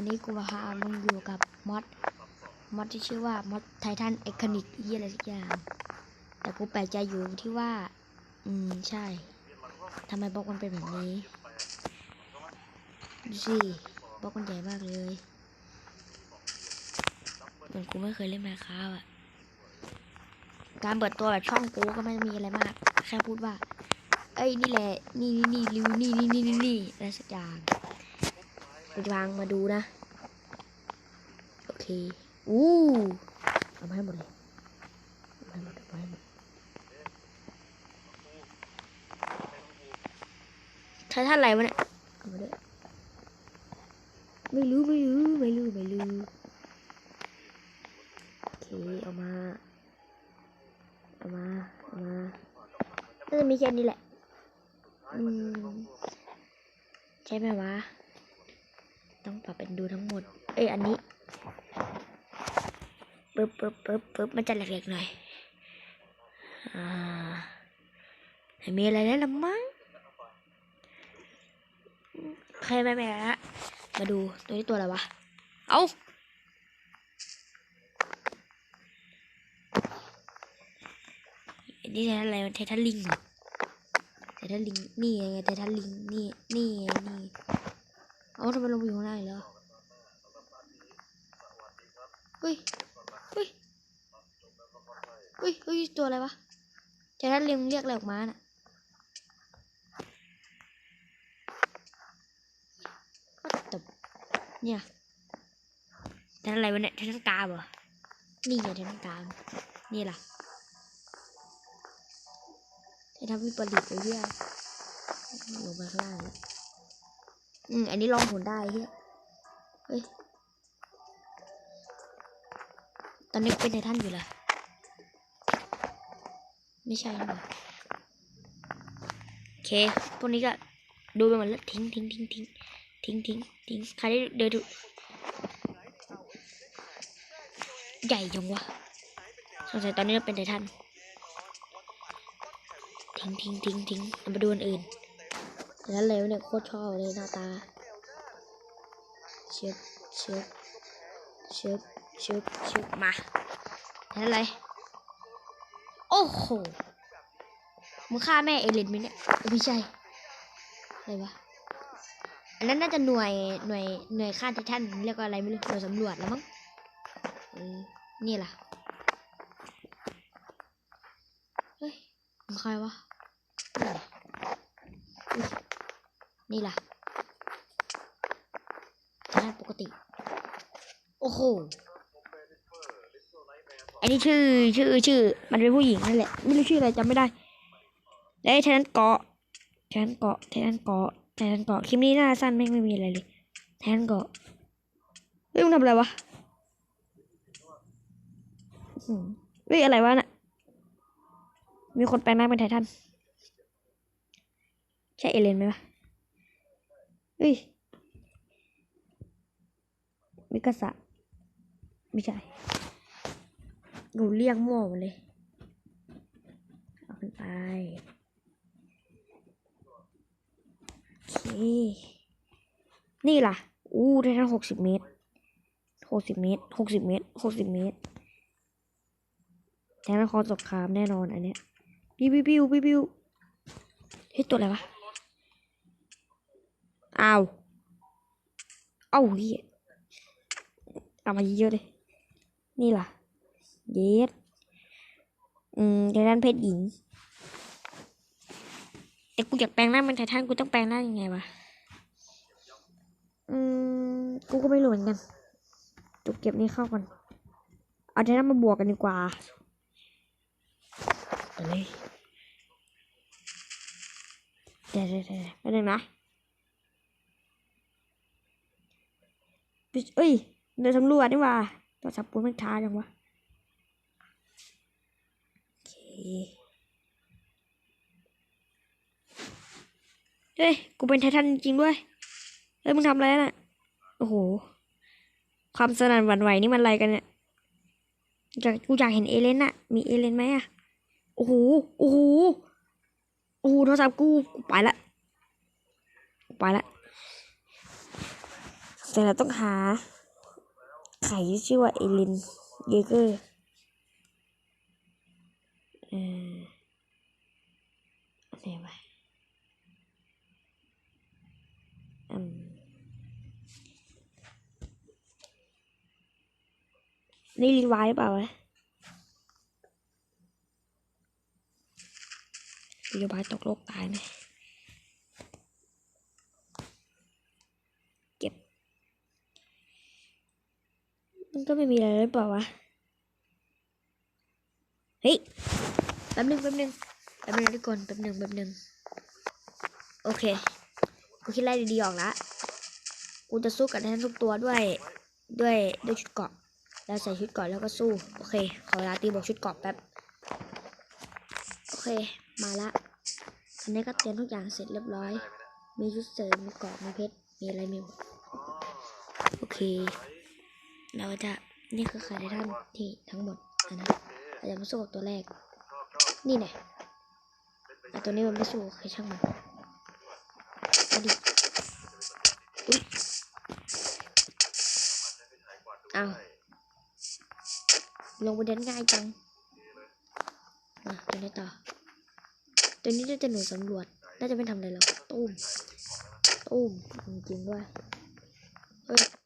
วันนี้กูมาพามึงอยู่กับมอดมอดที่ชื่อว่ามอดไททันเอคนิกยี่อะไรสักอย่าง แต่กูแปลกใจอยู่ที่ว่า อืมใช่ทำไมบล็อกมันเป็นแบบนี้ ดูสิบล็อกมันใหญ่มากเลยเหมือนกูไม่เคยเล่นมาค้าอะการเปิดตัวแบบช่องกูก็ไม่มีอะไรมาก แค่พูดว่า เอ้ยนี่แหละ นี่นี่นี่ริวนี่นี่นี่นี่นี่อะไรสักอย่าง กูจะพางมาดูนะ โอเค อู้เอามาให้หมดเลยเอามาให้หมดเอามาให้หมดใช้ท่านอะไรวะเนี่ยเอามาด้วยไม่รู้ไม่รู้ไม่รู้ไม่รู้โอเคเอามาเอามาเอามาน่าจะมีแค่นี้แหละ อืม ใช่ไหมวะ ต้องปรับเป็นดูทั้งหมด เอ้ย อันนี้ปึ๊บปึ๊บปึ๊บปึ๊บมันจะแหลกๆหน่อย อ่าม่มีอะไรแล้วละมั้งใครไม่แม่ฮะมาดูตัวนี้ตัวอะไรวะ เอาอันนี่ไททันอะไรมันไททันลิงเหรอไททันลิง นี่ไงไททันลิง นี่ นี่ไงนี่ เอาทำไมลงไปอยู่ข้างล่างอีกแล้วเฮ้ยเฮ้ยเฮ้ยเฮ้ยตัวอะไรวะไททันลิงเรียกอะไรออกมาน่ะตบเนี่ยทันอะไรวะเนี่ยไททันกาบเหรอนี่ไงไททันกาบนี่ล่ะไททันวิปริตไปเรื่อยลงไปข้างล่างแล้ว อืม อันนี้ลองผลได้เฮียเฮ้ย ตอนนี้เป็นไททันอยู่เหรอไม่ใช่หรอโอเค พวกนี้ก็ดูไปหมดแล้วทิ้งทิ้งทิ้งทิ้งทิ้งทิ้งทิ้งใครได้เดินดูใหญ่จังวะสงสัยตอนนี้เราเป็นไททันทิ้งทิ้งทิ้งทิ้งมาดูอันอื่น แล้วเลวเนี่ยโคตรชอบเลยหน้าตา เชิบเชิบเชิบเชิบเชิบมานั่นอะไรโอ้โหมึงฆ่าแม่เอเลนไหมเนี่ยไม่ใช่อะไรวะอันนั้นน่าจะหน่วยหน่วยหน่วยฆ่าไททันเรียกว่าอะไรไม่รู้หน่วยสำรวจแล้วมั้งนี่ล่ะเฮ้ยมึงใครวะ นี่ล่ะไทนปกติ โอ้โหอันนี้ชื่อชื่อชื่อ มันเป็นผู้หญิงนั่นแหละ ไม่รู้ชื่ออะไรจำไม่ได้แล้วไอ้ไทนเกาะไทนเกาะไทนเกาะไทนเกาะคลิปนี้หน้าสั้นแม่ไม่มีอะไรเลยไทนเกาะเฮ้ยมึงทำอะไรวะอื้อหือเฮ้ยอะไรวะน่ะมีคนแปลงร่างเป็นไททันใช่เอเลนไหมวะ เฮ้ยมิกาสะไม่ใช่หนูเรียกมั่วหมดเลย เอาขึ้นไป โอเค นี่ล่ะ อู้ได้ทั้งหกสิบเมตรหกสิบเมตรหกสิบเมตรหกสิบเมตรแต่นครสงครามแน่นอนอันเนี้ย ปิ้วปิ้วปิ้วปิ้วปิ้วเฮ้ยตัวอะไรวะ อ้าวเอ้าเฮียเอามาเยอะเลย นี่ล่ะ เยสอืมไททันเพศหญิง แต่กูอยากแปลงร่างเป็นไททันกูต้องแปลงร่างยังไงวะ อืม กูก็ไม่รู้เหมือนกันจุกเก็บนี้เข้าก่อนเอาไททันมาบวกกันดีกว่าเดี๋ยวเดี๋ยวเดี๋ยวแป๊บนึงนะ เอ้ยเดินสำรวจนี่ว่าตัวสับปูนมันช้าจังวะโอเคเฮ้ยกูเป็นไททันจริงด้วยเฮ้ยมึงทำอะไรน่ะโอ้โห ความสนั่นหวั่นไหวนี่มันอะไรกันเนี่ยอยากกูอยากเห็นเอเลนน่ะ มีเอเลนไหมอะโอ้โหโอ้โหโอ้โหโทรศัพท์กูกูไปละกูไปละ แต่เราต้องหา ไข่ที่ชื่อว่าเอลินเยเกอร์เอออะไรวะอืมนี่รีไวายเปล่าวะรีไวตกโลกตายไหมเก็บ มันก็ไม่มีอะไรหรือเปล่าวะ เฮ้ย แป๊บหนึงแป๊บหนึงแป๊บหนึงทุกคน แป๊บหนึงแป๊บหนึง โอเค กูคิดไล่ดีๆออกละ กูจะสู้กับแทนทุกตัวด้วย ด้วย ด้วยชุดเกราะ แล้วใส่ชุดเกราะแล้วก็สู้ โอเค ขอเวลาตีบอกชุดเกราะแป๊บ โอเค มาละอันนี้ก็เตรียมทุกอย่างเสร็จเรียบร้อย มีชุดเสริม มีเกราะ มีเพชร มีอะไรมีหมดโอเค เราจะนี่คือคาไททันที่ทั้งหมดอันนั้เราจะมาสู้กับตัวแรก นี่แน่แต่ตัวนี้มันไม่สู้ใครช่างมันอาดิอุ้ยเอาลงไปเดนง่ายจังมาตัวนี้ต่อ ตัวนี้น่าจะหน่วยสำรวจ น่าจะไม่ทำอะไรหรอก ตุ้ม ตุ้ม จริงๆด้วย เฮ้ย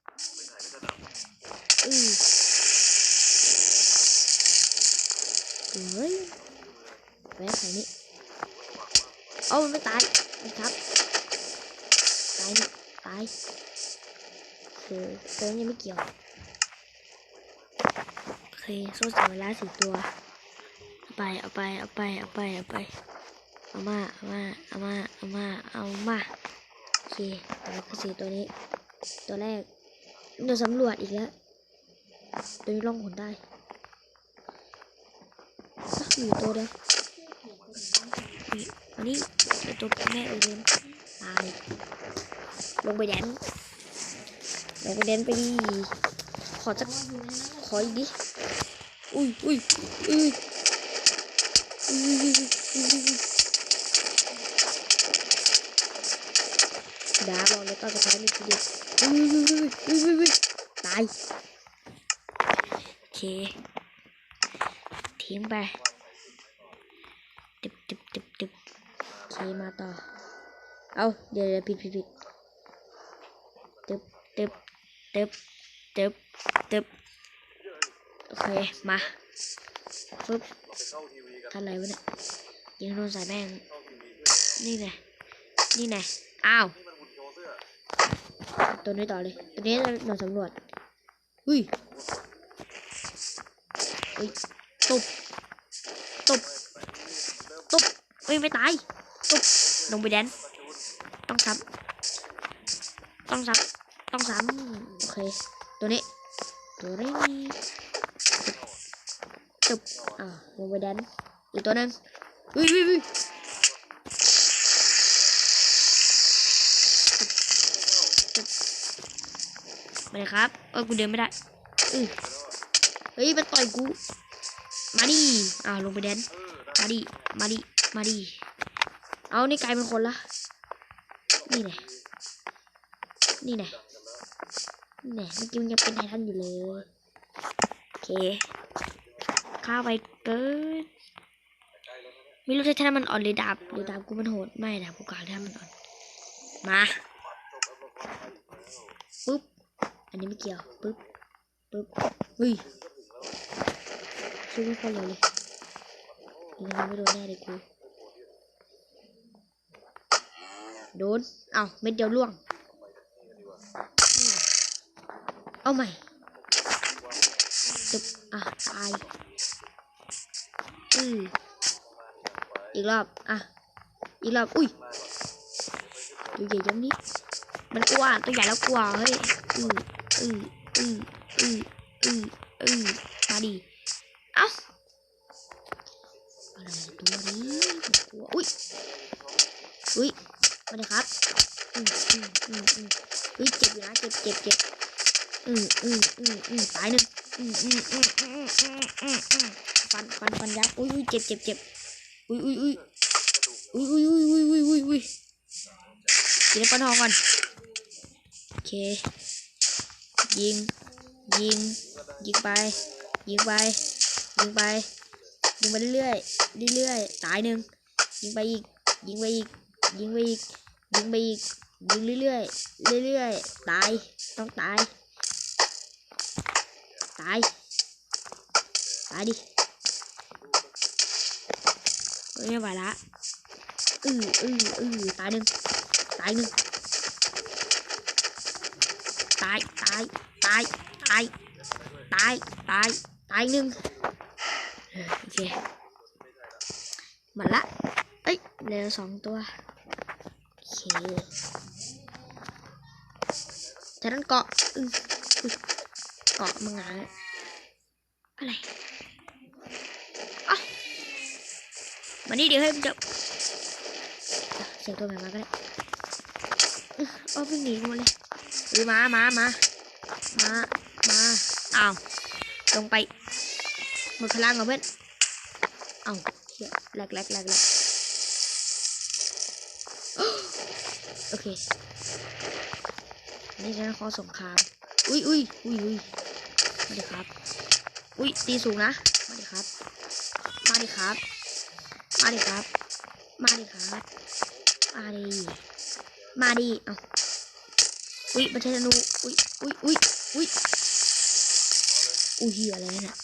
เฮ้ยแม่ไข่นี่เอามันไม่ตายนะครับ ตายนี่ตายคือเตัวนี้ยังไม่เกี่ยว โอเคโซ่สีเวลาสี่ตัว เอาไปเอาไปเอาไปเอาไปเอาไป เอามาเอามาเอามาเอามาเอามาโอเคแล้วก็สี่ตัวนี้ ตัวแรกเดี๋ยวสำรวจอีกแล้ว ตัวนี้ล่องหนได้สักอยู่ตัวเดียวอันนี้ตัวแม่เอเลนตายลงไปแดนลงไปแดนไปดีขอจักขออีกดิอุ้ยอุ้ยอุ้ยอุ้ยอุ้ยอุ้ยดาบเราเลยก็จะใช้ไดีอุ้ยอุ้ยอุ้ยอุ้ยตาย ทิ้งไปตึบตึบตึบตึบโอเคมาต่อ เอาเดี๋ยวเดี๋ยวผิดผิดผิดตึบตึบตึบตึบตึบโอเค มาปึ๊บทันอะไรวะเนี่ยยิงโดนสายแม่งนี่ไงนี่ไงอ้าวตัวนี้ต่อเลย ตัวนี้หน่วยสำรวจอุ้ย ตุบตุบตุบเอ้ยไม่ตายตุบลงไปแดน ต้องซ้ำต้องซ้ำต้องซ้ำโอเค ตัวนี้ ตัวนี้ตุบอ่าลงไปแดน อีกตัวนึงอุ้ยอุ้ยไปเลยครับ เออกูเดินไม่ได้อือ เฮ้ยมันต่อยกู มาดิอ้าลงไปแดน มาดิ มาดิ มาดิ เอานี่กลายเป็นคนละ นี่แน่นี่แน่นี่แน่เมื่อกี้มันยังเป็นไททันอยู่เลย โอเคข้าไปเกินไม่รู้ไททันมันอ่อนหรือดาบหรือดาบกูมันโหด ไม่ดาบกูกลางไททันมันอ่อน มาปึ๊บ อันนี้ไม่เกี่ยวปึ๊บปึ๊บเฮ้ย สู้ไม่ค่อยเร็วเลยยังไงไม่โดนแน่เลยกูโดน เอาเม็ดเดียวล่วง เอาใหม่ตึบอะตายอืออีกรอบ อะ อีกรอบ อุ้ย ตัวใหญ่ยังนี้มันกลัวตัวใหญ่แล้วกลัวเฮ้ย อืออืออืออืออืออือมาดิ เอ้าอะไรตัวนี้ตัวอุ้ยอุ้ยมาเลยครับอืมอืมอืมอืมอุ้ยเจ็บอยู่นะ เจ็บเจ็บอืมอืมอืมอืมตายหนึ่งอืมอืมอืมอืมอืมอืมอืมฟันฟันฟันยับอุ้ยอุ้ยเจ็บเจ็บเจ็บอุ้ยอุ้ยอุ้ยอุ้ยอุ้ยอุ้ยอุ้ยอุ้ยอุ้ยกินปันหองก่อนโอเค ยิง ยิง ยิงไป ยิงไป ยิงไป ยิงไปเรื่อยเรื่อยตายหนึ่งยิงไปอีก ยิงไปอีก ยิงไปอีก ยิงไปอีก ยิงเรื่อยๆเรื่อยๆตายต้องตาย ตาย ตายดิไม่ไหวละอืออืออือตายหนึ่งตายหนึ่งตายตายตายตายตายตายตายหนึ่งโอเคหมดละเอ้ยเหลือสองตัวโอเค จากนั้นเกาะเกาะมึงอะอะไรอะมานี่เดี๋ยวให้มันจะเสียงตัวใหม่มาก็ได้เอาวิ่งหนีมดเลยหรือมามามามามาอ้าวลงไปหมดพลังเหรอเพื่อนเอ้าเฮียแหลกแหลกแหลกแหลกโอเค นี่นะขอสงคราม อุ้ยอุ้ยอุ้ยอุ้ยมาดิครับ อุ้ยตีสูงนะ มาดิครับ มาดิครับ มาดิครับ มาดิครับ มาดิ มาดิ เอาอุ้ยประเทศธนู อุ้ยอุ้ยอุ้ยอุ้ยอุ้ยเหี้ยอะไรเนี่ย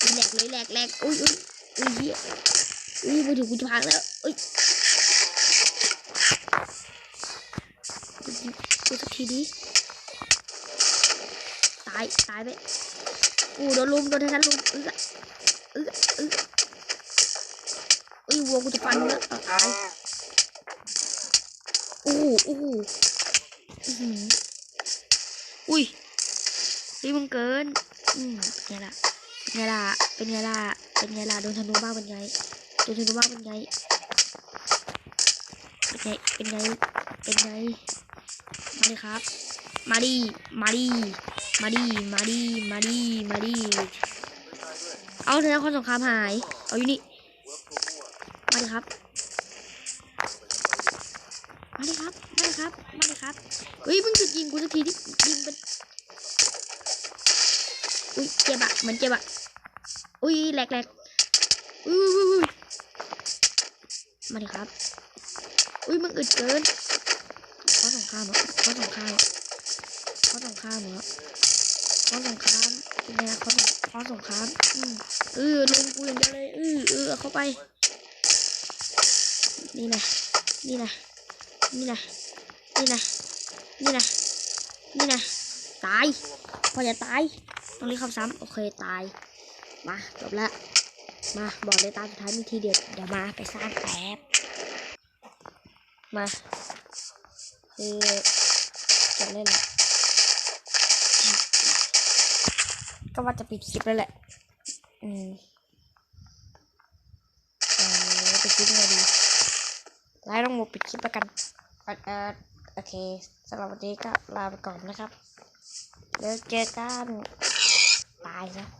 อุ้ยแหลกเลยแหลกแหลกอุ้ยอุ้ยอุ้ยเหี้ยอุ้ยมาถึงกูจะพังแล้วอุ้ย กูสัก ทีดิตายตายไปกูโดนลุมโดนทันลุมอื้อเอื้อเอื้ออุ้ยวัวกูจะฟันมึงแล้อตายอ้โหโอ้อื้อุ้ยนี่มึงเกิน อืมเป็นไงล่ะเป็นไงล่ะเป็นไงล่ะเป็นไงล่ะโดนธนูบ้างเป็นไงโดนธนูบ้างเป็นไงเป็นไงเป็นไงเป็นไง มาดิครับ มาดิมาดิมาดิมาดิมาดิมาดิเอาเถอะคนสงครามหาย เอาอยู่นี่ มาดิครับ มาดิครับ มาดิครับ มาดิครับเฮ้ยมึงจุดยิงกูสักทีที่ยิงเป็นอุ้ยเจ็บอะเหมือนเจ็บอะอุ้ยแหลกแหลกอุ้ยมาดิครับ อุ้ยมึงอึดเกิน ครามเหรอเพราสงครามเหรอเพราสงครามเหรอเพราสงครามเป็นไงเพราสงเพราสงครามอืมเออลุงกูอย่างเดียวเลยเออเออเข้าไป นี่นะนี่นะนี่นะนี่นะนี่นะนี่นะตายพอจะตายต้องรีบคำซ้ำโอเคตายมาจบละมาบอกเลยตาสุดท้ายมีทีเด็ดเดี๋ยวมาไปสร้างแป๊บมา คือจะเล่นแหละก็ว่าจะปิดคลิปแล้วแหละ อืมเออปิดคลิปยังไงดีไลฟ์ต้องมดปิดคลิปแล้วกันอ่อเอ่อโอเคสำหรับวันนี้ก็ลาไปก่อนนะครับ แล้วเจอกัน ตายซะ